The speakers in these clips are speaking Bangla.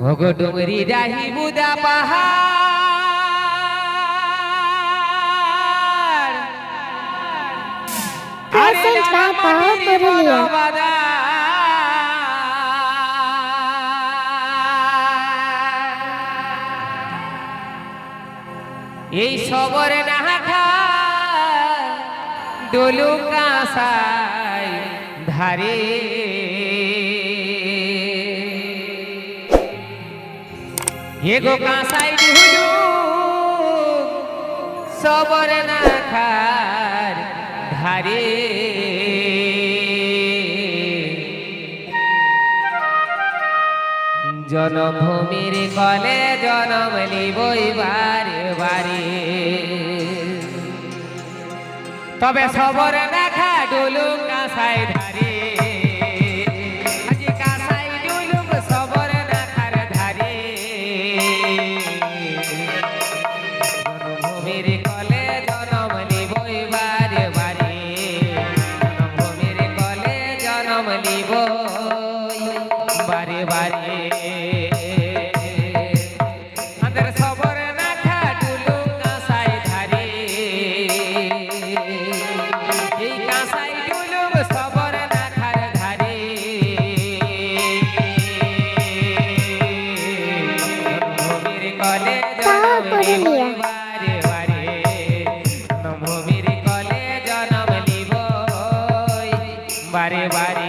ওগো ডুমরি রাহি বুদা পাহাড়. এই সবর না ডোলু কাঁসাই ধারে এগো কাঁসাই ঢুলু সবর না খার ধারে। জনভূমির কলে জনম লিবই বারে বারে। তবে সবর দেখা বারে বারে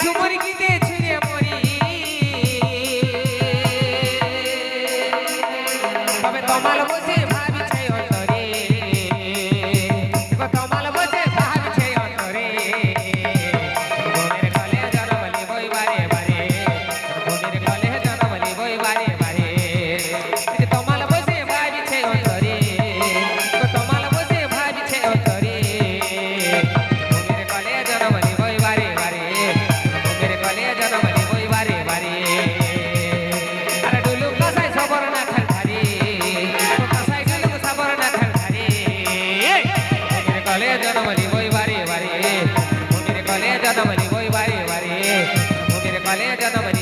ঝুমুর গীতে Galinha de Adama